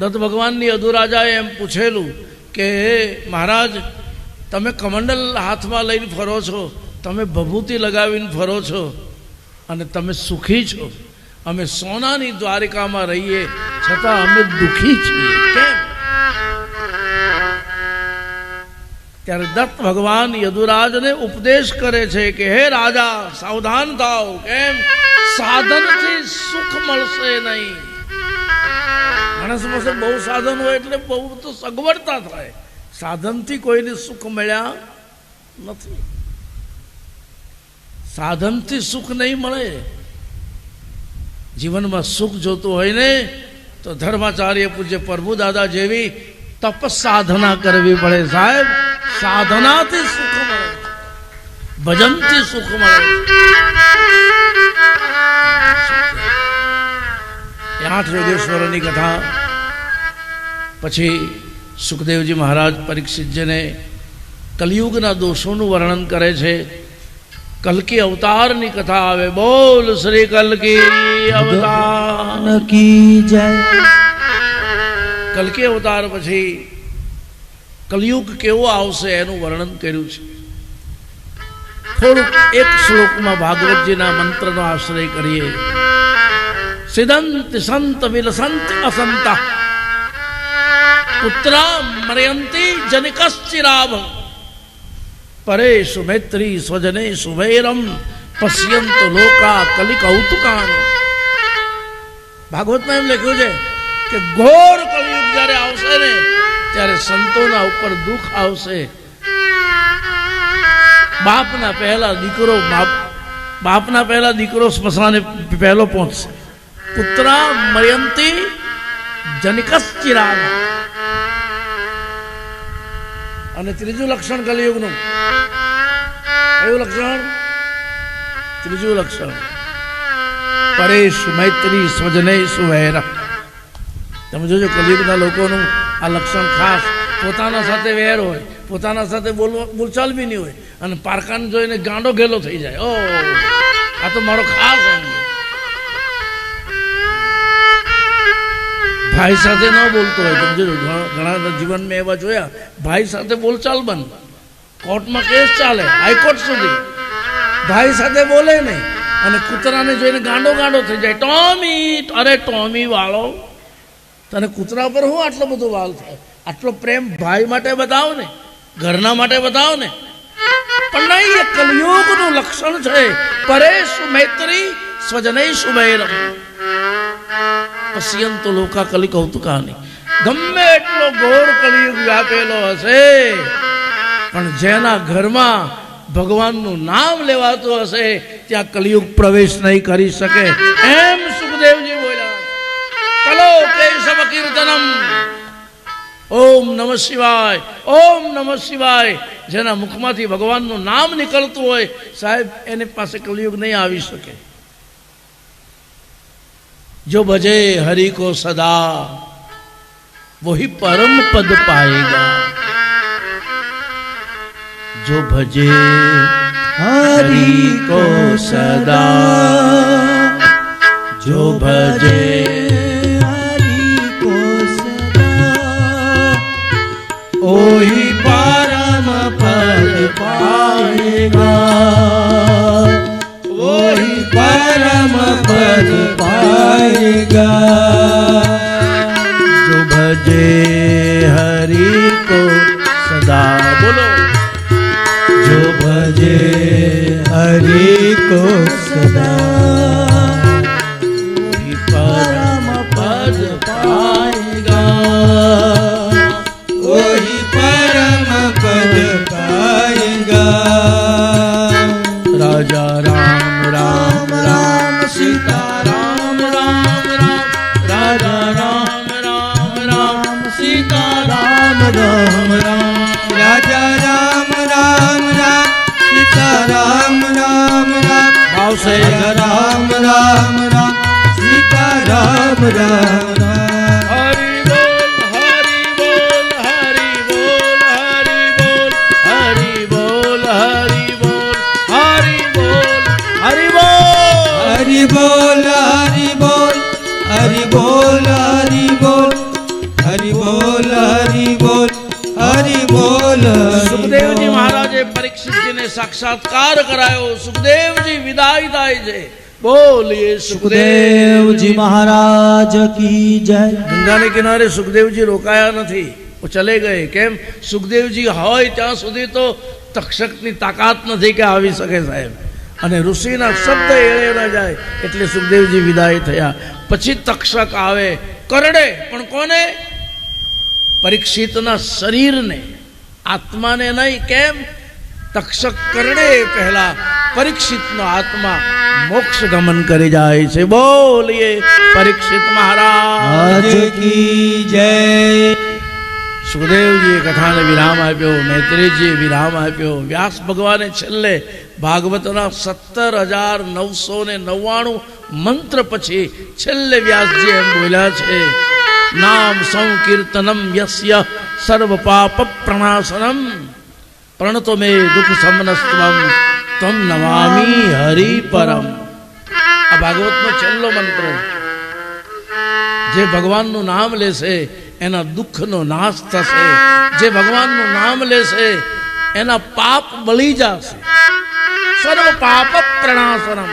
દત્ત ભગવાનની અધુરાજાએ એમ પૂછેલું કે મહારાજ, તમે કમંડલ હાથમાં લઈને ફરો છો, તમે ભભૂતિ લગાવીને ફરો છો અને તમે સુખી છો. અમે સોનાની દ્વારિકામાં રહીએ, છતાં અમે દુઃખી છીએ. કેમ? ત્યારે દત્ત ભગવાન યદુરાજને ઉપદેશ કરે છે કે, હે રાજા, સાવધાન થાવ કેમ? સાધનથી સુખ મળશે નહીં. માણસ પાસે બહુ સાધન હોય એટલે બહુ તો સગવડતા થાય. સાધનથી કોઈને સુખ મળ્યા નથી. સાધનથી સુખ નહીં મળે. જીવનમાં સુખ જોતું હોય ને, તો ધર્માચાર્ય પૂજ્ય પ્રભુ દાદા જેવી તપ સાધના કરવી પડે સાહેબ. સાધનાથી સુખ મળે. ભજનથી સુખ મળે. એ આઠ યોગેશ્વરોની કથા. પછી સુખદેવજી મહારાજ પરીક્ષિતજીને કલયુગના દોષોનું વર્ણન કરે છે કલકી અવતારની કથા આવે. બોલ શ્રી કલકી અવતાર. કી જય. કલકી અવતાર પછી કલયુગ કેવો આવશે એનું વર્ણન કર્યું છે. થોડુંક એક શ્લોકમાં ભાગવતજીના મંત્રનો આશ્રય કરીએ. સિદંત સંત વિલસંત અસંત પુત્ર મરયંતી જનિકશ્ચિરાભ પરેશુ મૈત્રી સ્વજને સુવૈરમ પશ્યંત લોકા કલિ કૌતુકાન ભાગવતમાં એમ લખ્યું છે કે ઘોર કલયુગ જ્યારે આવશે ને ત્યારે સંતોના ઉપર દુઃખ આવશે બાપના પહેલા દીકરો બાપ બાપના પહેલા દીકરો સ્મશાને પહેલો પહોંચશે પુત્ર મયંતી જનિકશ્ચિરાગ અને ત્રીજું લક્ષણ કલયુગનું. કયું લક્ષણ? ત્રીજું લક્ષણ. પરેશ મૈત્રી સ્વજને સુવૈર. તમે જોજો કલયુગના લોકોનું આ લક્ષણ ખાસ. પોતાના સાથે વેર હોય, પોતાના સાથે બોલવા, બોલચાલ બી નહીં હોય. અને પારકાને જોઈને ગાંડો ઘેલો થઈ જાય. ઓ આ તો મારો ખાસ ભાઈ સાથે ન બોલતો હોય. તમે જોજો, ઘણા જીવનમાં એવા જોયા. ભાઈ સાથે બોલચાલ બંધ. કોર્ટમાં કેસ ચાલે, હાઈકોર્ટ સુધી. ભાઈ સાથે બોલે નહીં. અને કૂતરાને જોઈને ગાંડો ગાંડો થઈ જાય. ટોમી, અરે ટોમી વાળો, તને કૂતરા પર હું આટલો બધો વાલ થાય? આટલો પ્રેમ ભાઈ માટે બતાવો ને, ઘરના માટે બતાવો ને. પણ નહીં, એ કલયુગનું લક્ષણ છે. પરેશ મૈત્રી સ્વજનૈ સુમૈર પશ્યંતો લોકા કલી કૌતુકાની. ગમે એટલો ગોળ કલિયુગ વ્યાપેલો હશે, પણ જેના ઘરમાં ભગવાનનું નામ લેવાતું હશે, ત્યાં કલિયુગ પ્રવેશ નહીં કરી શકે. એમ સુખદેવજી બોલ્યા. કલો કેશવ કીર્તનમ. ઓમ નમઃ શિવાય, ઓમ નમઃ શિવાય. જેના મુખમાંથી ભગવાનનું નામ નીકળતું હોય, સાહેબ, એની પાસે કલિયુગ નહીં આવી શકે. जो भजे हरि को सदा वही परम पद पाएगा जो भजे हरि को सदा जो भजे હરી કો સદા બોલો જો ભજે હરી કો સદા રામ રામ રામ આવશે રામ રામ રામ સીતા રામ રામ બોલ હરી બોલ હરી બોલ હરી બોલ હરી બોલ હરી બોલ સુખદેવજી મહારાજે પરીક્ષિતજીને સાક્ષાત્કાર કરાયો. સુખદેવજી વિદાય થાય છે. બોલીએ સુખદેવજી મહારાજ કી જય. ગંગાને કિનારે સુખદેવજી રોકાયા નથી. ચલે ગયે. કેમ? સુખદેવજી હોય ત્યાં સુધી તો તક્ષકની તાકાત નથી કે આવી શકે સાહેબ. અને ઋષિના શબ્દ એળે ન જાય એટલે સુખદેવજી વિદાય થયા. પછી તક્ષક આવે. કરડે. પણ કોને? પરીક્ષિતના શરીરને. આત્માને નહીં કેમ? તક્ષક કરણે પહેલા પરીક્ષિતનો આત્મા મોક્ષ ગમન કરી જાય છે. બોલીએ પરીક્ષિત મહારાજ. કી જય. સુખદેવજીએ કથાને વિરામ આપ્યો મૈત્રીજીએ વિરામ આપ્યો. વ્યાસ ભગવાને છેલ્લે ભાગવતના સત્તર હજાર નવસો ને નવ્વાણું મંત્ર પછી છેલ્લે વ્યાસજી એમ બોલ્યા છે. નામ સંકીર્તનમ યસ્ય સર્વ પાપ પ્રણાશનમ પ્રણતો મે દુઃખ સમનસ્તમ તમ નમામી હરિ પરમ આ ભાગવતનો છેલ્લો મંત્ર જે ભગવાનનું નામ લેશે એના દુઃખનો નાશ થશે જે ભગવાનનું નામ લેશે એના પાપ બળી જશે સર્વ પાપ પ્રણાશનમ